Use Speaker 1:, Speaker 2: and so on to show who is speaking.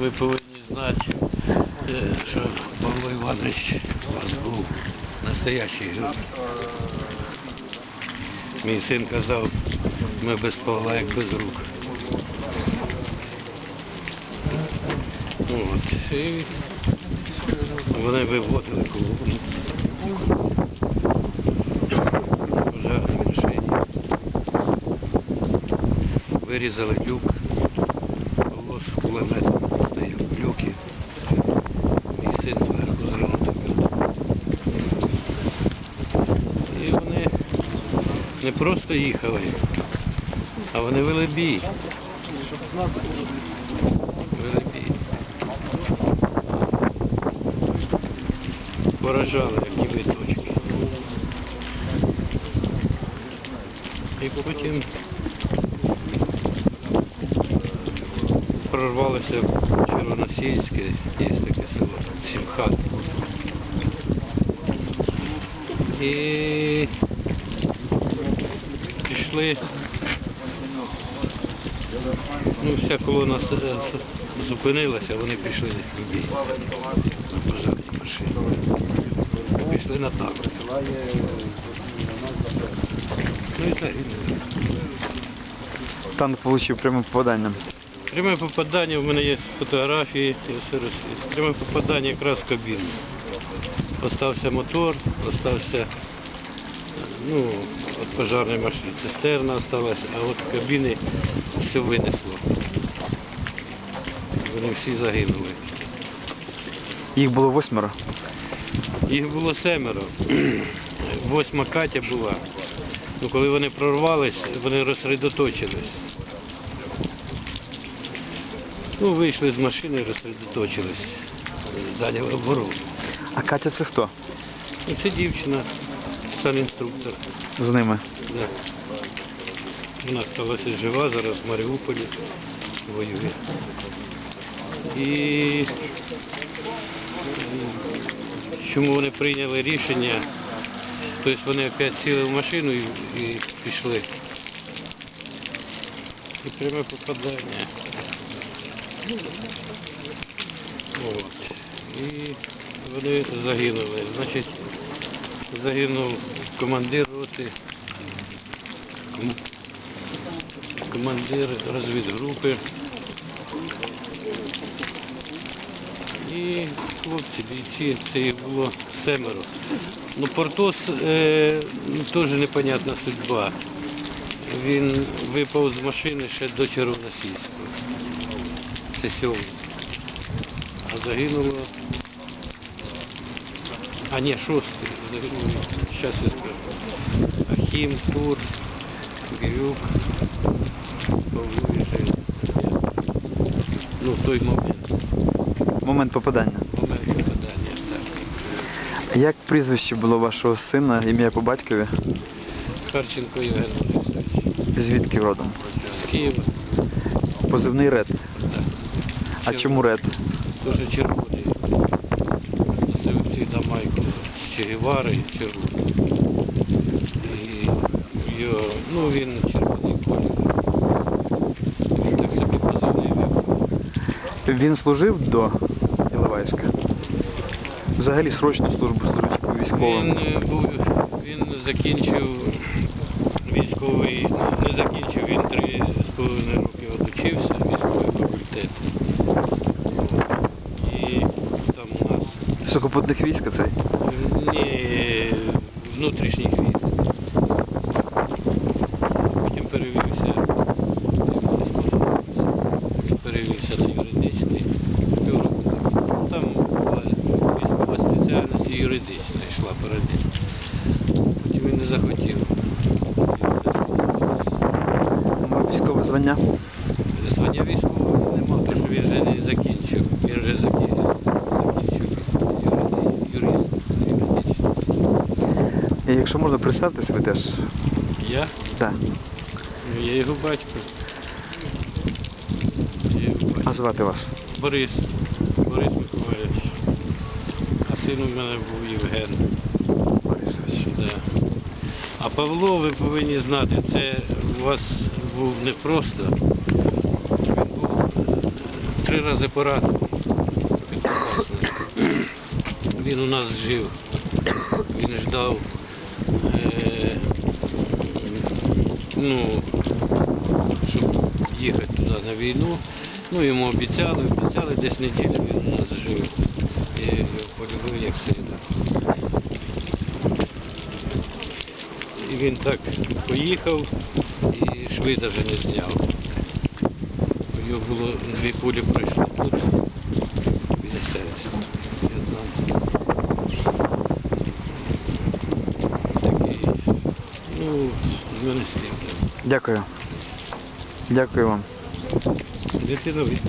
Speaker 1: Ви повинні знати, е, що Павло Іванович у вас був настоящий герой. Мій син казав, ми без Павла як без рук. От. І вони виводили колону. На пожежній машині. Вирізали люк. Павло з кулеметом стояв в люкі. Мій син зверху з гранатометом. І вони не просто їхали, а вони вели бій. Вели бій. Поражали, як ніби точки. І потім прорвалися в Червоносільське, є таке село, Сімхат. І пішли, ну вся колона е, зупинилася, вони пішли в бій на пожежній машині. Пішли на табор. Ну і загинули.
Speaker 2: Танк отримав пряме попадання.
Speaker 1: Пряме попадання, в мене є фотографії, я все розслідую. Пряме попадання якраз в кабіну. Остався мотор, остався ну, от пожарної машини. Цистерна осталась, а от кабіни все винесло. Вони всі загинули.
Speaker 2: Їх було восьмеро.
Speaker 1: Їх було семеро. Восьма Катя була. Ну, коли вони прорвались, вони розсередоточились. Ну, вийшли з машини, розсередоточились. Зайняли оборону.
Speaker 2: А Катя це хто?
Speaker 1: Це дівчина, санінструктор.
Speaker 2: З ними.
Speaker 1: Да. Вона сталася жива, зараз в Маріуполі воює. І чому вони прийняли рішення? Тобто вони опять сіли в машину і, і пішли. І пряме попадання. От. І вони загинули. Значить, загинув командир роти, ком- командир розвідгрупи. І хлопці, бійці, це було семеро. Ну, Портос е, ну, теж непонятна судьба. Він випав з машини ще до Червоносільського. Це сьомий. А загинуло. А ні, шостий. Загинуло. Зараз я скажу. Ахім, Тур, Грюк, Павлович. Ну, в той момент.
Speaker 2: Момент попадання.
Speaker 1: Момент попадання, так.
Speaker 2: Як прізвище було вашого сина, ім'я по батькові?
Speaker 1: Харченко Євген Борисович.
Speaker 2: Звідки родом?
Speaker 1: З Києва.
Speaker 2: Позивний ред.
Speaker 1: Так.
Speaker 2: А чому ред?
Speaker 1: Дуже червоний. Че Гевари, червоний. І його, ну він червоний колір. Він так собі позивний вибрав.
Speaker 2: Він служив до Іловайська. Взагалі срочну службу служить
Speaker 1: Він
Speaker 2: військовим.
Speaker 1: е, був, він закінчив військовий, ну, не закінчив, він три з половиною роки отучився, військовий факультет. І там у нас
Speaker 2: Сухопутних військ цей.
Speaker 1: Ні, внутрішніх військ. Потім перевівся, перевівся на юридичний. Півроку. Там була військова спеціальність і юридична йшла паралельно. Потім він не захотів.
Speaker 2: Військове звання.
Speaker 1: Звання військового не мав, тому що він вже не закінчив. Він вже закінчив, закінчив юриди- юрист юридичний.
Speaker 2: І якщо можна представтесь, ви теж.
Speaker 1: Я?
Speaker 2: Так.
Speaker 1: Ну, Я його батько. Я його
Speaker 2: А звати вас?
Speaker 1: Борис. Борис Миколаївич. А син у мене був Євген.
Speaker 2: Борисович.
Speaker 1: Да. А Павло, ви повинні знати, це у вас був не просто. Він був три рази поранений. Він у нас жив. Він ждав. Е, ну, щоб їхати туди на війну. Ну, йому обіцяли, обіцяли десь неділю він у нас жив. І полюбив як сина. І він так поїхав і шви навіть не зняв. У нього було дві кулі пройшли тут, слів.
Speaker 2: Дякую. Дякую вам.
Speaker 1: Дитина від.